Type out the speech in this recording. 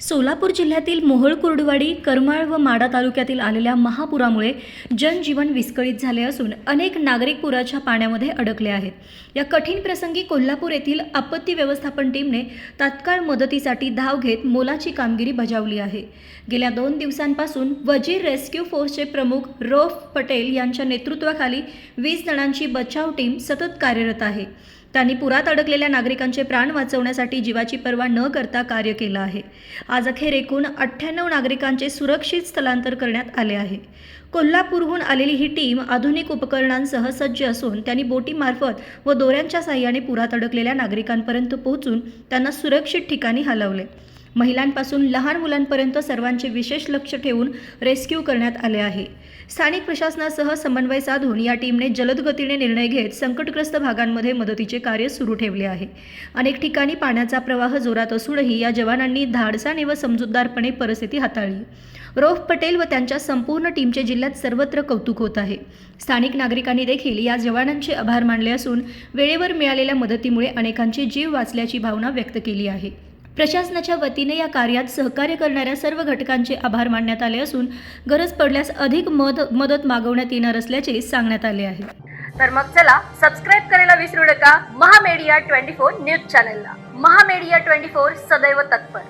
सोलापूर जिल्ह्यातील मोहोळ कुर्डवाडी करमाळ व माडा तालुक्यातील आलेल्या महापुरामुळे जनजीवन विस्कळीत झाले असून अनेक नागरिक पुराच्या पाण्यामध्ये अडकले आहेत. या कठीण प्रसंगी कोल्हापूर येथील आपत्ती व्यवस्थापन टीमने तात्काळ मदतीसाठी धाव घेत मोलाची कामगिरी बजावली आहे. गेल्या दोन दिवसांपासून वजीर रेस्क्यू फोर्सचे प्रमुख रोफ पटेल यांच्या नेतृत्वाखाली वीस जणांची बचाव टीम सतत कार्यरत आहे. त्यांनी पुरात अडकलेल्या नागरिकांचे प्राण वाचवण्यासाठी जीवाची पर्वा न करता कार्य केलं आहे. आज अखेर एकूण अठ्ठ्याण्णव नागरिकांचे सुरक्षित स्थलांतर करण्यात आले आहे. कोल्हापूरहून आलेली ही टीम आधुनिक उपकरणांसह सज्ज असून त्यांनी बोटीमार्फत व दोऱ्यांच्या साह्याने पुरात अडकलेल्या नागरिकांपर्यंत पोहोचून त्यांना सुरक्षित ठिकाणी हलवले. महिलांपासून लहान मुलांपर्यंत सर्वांचे विशेष लक्ष ठेवून रेस्क्यू करण्यात आले आहे. स्थानिक प्रशासनासह समन्वय साधून या टीमने जलद गतीने निर्णय घेत संकटग्रस्त भागांमध्ये मदतीचे कार्य सुरू ठेवले आहे. अनेक ठिकाणी पाण्याचा प्रवाह जोरात असूनही या जवानांनी धाडसाने व समजूतदारपणे परिस्थिती हाताळली. रोफ पटेल व त्यांच्या संपूर्ण टीमचे जिल्ह्यात सर्वत्र कौतुक होत आहे. स्थानिक नागरिकांनी देखील या जवानांचे आभार मानले असून वेळेवर मिळालेल्या मदतीमुळे अनेकांचे जीव वाचल्याची भावना व्यक्त केली आहे. प्रशासनाच्या वतीने या कार्यात सहकार्य करणाऱ्या सर्व घटकांचे आभार मानण्यात आले असून गरज पडल्यास अधिक मद मदत मागवण्यात येणार असल्याचे सांगण्यात आले आहे. तर मग चला सबस्क्राईब करायला विसरू नका. महामेडिया ट्वेंटी फोर न्यूज चॅनलला. महामेडिया ट्वेंटी फोर सदैव तत्पर.